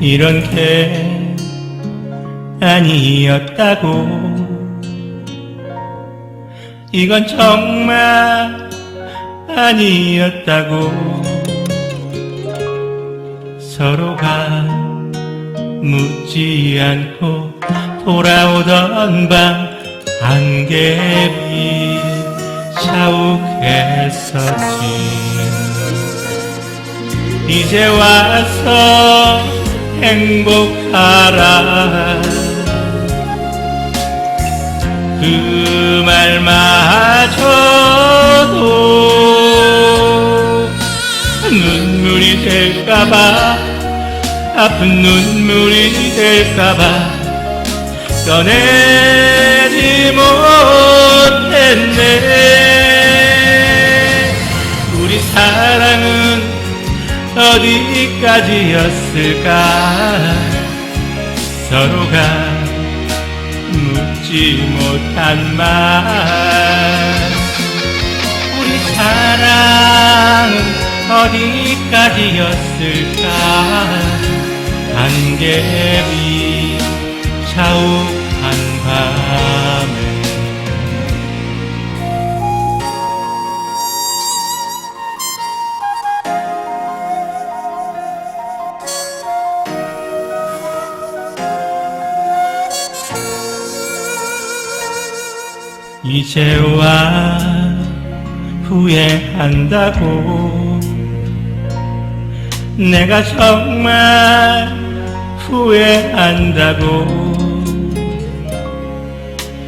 이런 게 아니었다고. 이건 정말 아니었다고. 서로가 묻지 않고 돌아오던 밤 안개비 샤욱했었지. 이제 와서 행복하라. 그 말마저도 눈물이 될까봐 아픈 눈물이 될까봐 꺼내지 못했네. 우리 사랑은 어디까지였을까? 서로가 묻지 못한 말. 우리 사랑은 어디까지였을까? 안개비 샤욱한 밤 이제와 후회한다고. 내가 정말 후회한다고.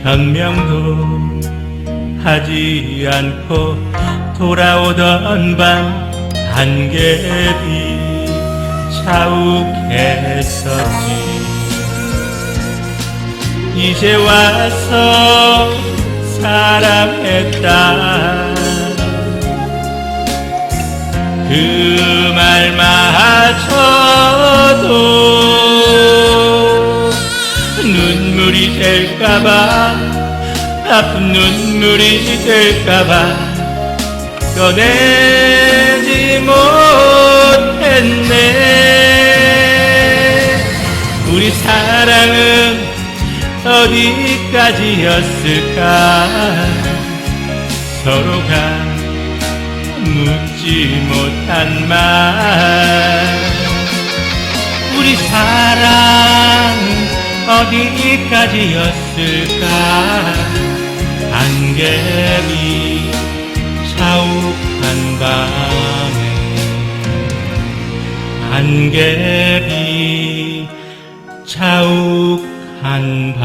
변명도 하지 않고 돌아오던 밤 안개비 차욱했었지. 이제 와서 사랑했다. 그 말마저도 눈물이 될까봐 아픈 눈물이 될까봐 꺼내지 못했네. 우리 사랑은 어디 까지였을까? 서로가 묻지 못한 말. 우리 사랑 어디까지였을까? 안개비 샤욱한 밤에 안개비 차욱 한밤에